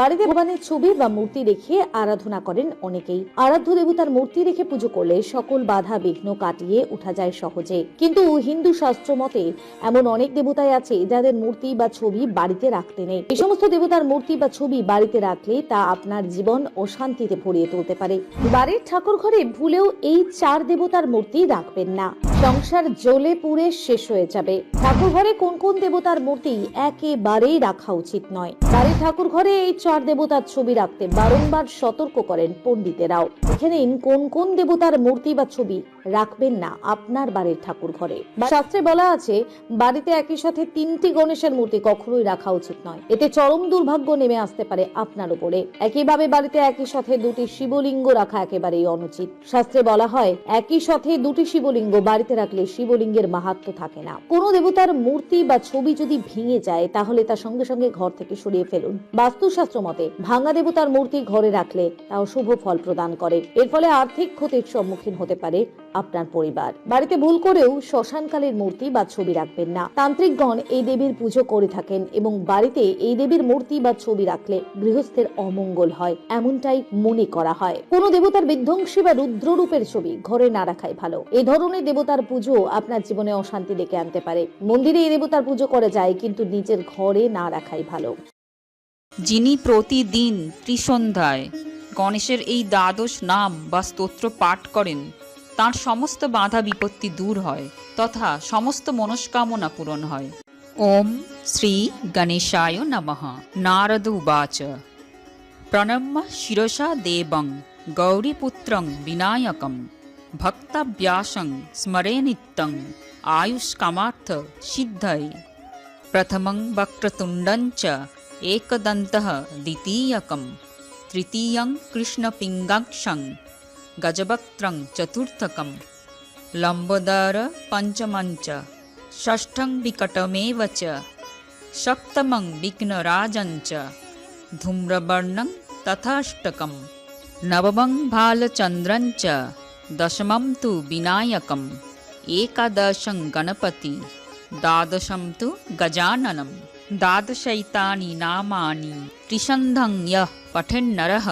বাড়িতে ভগবানের ছবি বা মূর্তি রেখে আরাধনা করেন অনেকেই। আরাধ্য দেবতার মূর্তি রেখে পুজো করলে সকল বাধা, বিঘ্ন কাটিয়ে উঠা যায় সহজে। কিন্তু হিন্দু শাস্ত্র মতে এমন অনেক দেবতাই আছে যাদের মূর্তি বা ছবি বাড়িতে রাখতে নেই। এই সমস্ত দেবতার মূর্তি বা ছবি বাড়িতে রাখলে তা আপনার জীবন অশান্তিতে ভরিয়ে তুলতে পারে। বাড়ির ঠাকুর ঘরে ভুলেও এই চার দেবতার মূর্তি রাখবেন না। সংসার জ্বলে পুড়ে শেষ হয়ে যাবে। ঠাকুর ঘরে কোন কোন দেবতার মূর্তি একেবারেই রাখা উচিত নয়। বাড়ির ঠাকুর ঘরে এই চার দেবতার ছবি রাখতে বারংবার সতর্ক করেন পণ্ডিতেরাও। দেখে নিন কোন কোন দেবতার মূর্তি বা ছবি রাখবেন না আপনার বাড়ির ঠাকুর ঘরে। শাস্ত্রে বলা আছে, বাড়িতে একই সাথে তিনটি গণেশের মূর্তি কখনোই রাখা উচিত নয়। এতে চরম দুর্ভাগ্য নেমে আসতে পারে আপনার উপরে। একইভাবে বাড়িতে একই সাথে দুটি শিবলিঙ্গ রাখা একেবারেই অনুচিত। শাস্ত্রে বলা হয়, একই সাথে দুটি শিবলিঙ্গ বাড়িতে রাখলে শিবলিঙ্গের মাহাত্ম থাকে না। কোনো দেবতার মূর্তি বা ছবি যদি ভেঙে যায়, তাহলে তা সঙ্গে সঙ্গে ঘর থেকে সরিয়ে ফেলুন। বাস্তুশাস্ত্র মতে, ভাঙা দেবতার মূর্তি ঘরে রাখলে তাও শুভ ফল প্রদান করে। এর ফলে আর্থিক ক্ষতির সম্মুখীন হতে পারে আপনার পরিবার। বাড়িতে ভুল করেও শ্মশানকালের মূর্তি বা ছবি রাখবেন না। তান্ত্রিকগণ এই দেবীর পুজো করে থাকেন এবং বাড়িতে এই দেবীর মূর্তি বা ছবি রাখলে গৃহস্থের অমঙ্গল হয়, এমনটাই মনে করা হয়। কোন দেবতার বিধ্বংসী বা রুদ্ররূপের ছবি ঘরে না রাখাই ভালো। এই ধরনের দেবতার পুজো আপনার জীবনে অশান্তি ডেকে আনতে পারে। মন্দিরে এই দেবতার পুজো করা যায়, কিন্তু নিজের ঘরে না রাখাই ভালো। যিনি প্রতিদিন ত্রিসন্ধ্যায় গণেশের এই দ্বাদশ নাম বা স্তোত্র পাঠ করেন তার সমস্ত বাধা বিপত্তি দূর হয় তথা সমস্ত মনস্কামনা পূরণ হয় ওম শ্রী গণেশায় নমঃ নারদ উবাচ প্রণম্য শিরসা দেবং গৌরীপুত্রং বিনায়কম ভক্তাভ্যাসং স্মরে নিত্যং আয়ুষ্কামার্থ সিদ্ধয়ে प्रथमं वक्रतुण्डं च एकदन्तः द्वितीयकं तृतीयं कृष्णपिङ्गाक्षं গজবক্ত্রং চতুর্থকম লম্বোদর পঞ্চমঞ্চ ষষ্ঠং বিকটমেব চ সপ্তমং বিঘ্নরাজঞ্চ ধূম্রবর্ণং তথাষ্টকম নবমং ভালচন্দ্রঞ্চ দশমম তু বিনায়কম একাদশং গণপতি দ্বাদশম তু গজাননম দ্বাদশৈতানি নামানি ত্রিসন্ধং ইয়ঃ পঠেন্নরः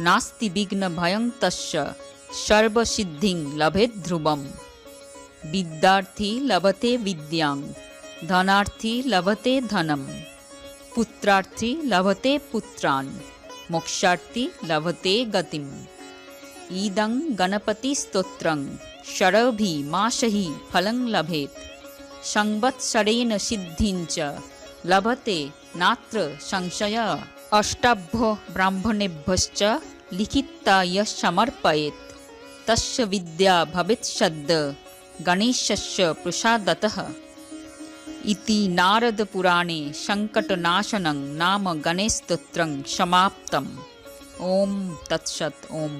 त्रिसन्धं यः पठेन्नरः नास्ति विघ्नभयं तस्य सर्वसिद्धिं लभेत् ध्रुवम् विद्यार्थी लभते विद्यां धनार्थी लभते धनं पुत्रार्थी लभते पुत्रान् मोक्षार्थी लभते गतिम् इदं गणपतिस्तोत्रं शरभिमाशहि फलं लभेत् संवत्सरेण सिद्धिं च लभते नात्र संशय अष्टाभ्यो ब्राह्मणेभ्यश्च লিখিতা ইয় সমর্পয়েত তস্য বিদ্যা ভবিৎসদ্ গণেশস্য প্রসাদত ইতি নারদপুরাণে সঙ্কটনাশনং নাম গণেশস্তোত্রং সমাপ্তম ওম তৎসৎ ওম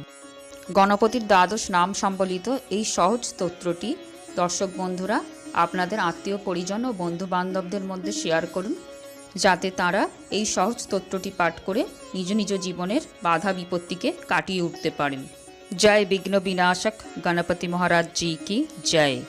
গণপতির দ্বাদশ নাম সম্বলিত এই সহজ স্তোত্রটি দর্শক বন্ধুরা, আপনাদের আত্মীয়, পরিজন ও বন্ধু বান্ধবদের মধ্যে শেয়ার করুন। যাতে তারা এই সহজ তত্ত্বটি পাঠ করে নিজ নিজ জীবনের বাধা বিপত্তিকে কাটিয়ে উঠতে পারেন। জয় বিঘ্ন বিনাশক, গণপতি মহারাজ জি কি জয়।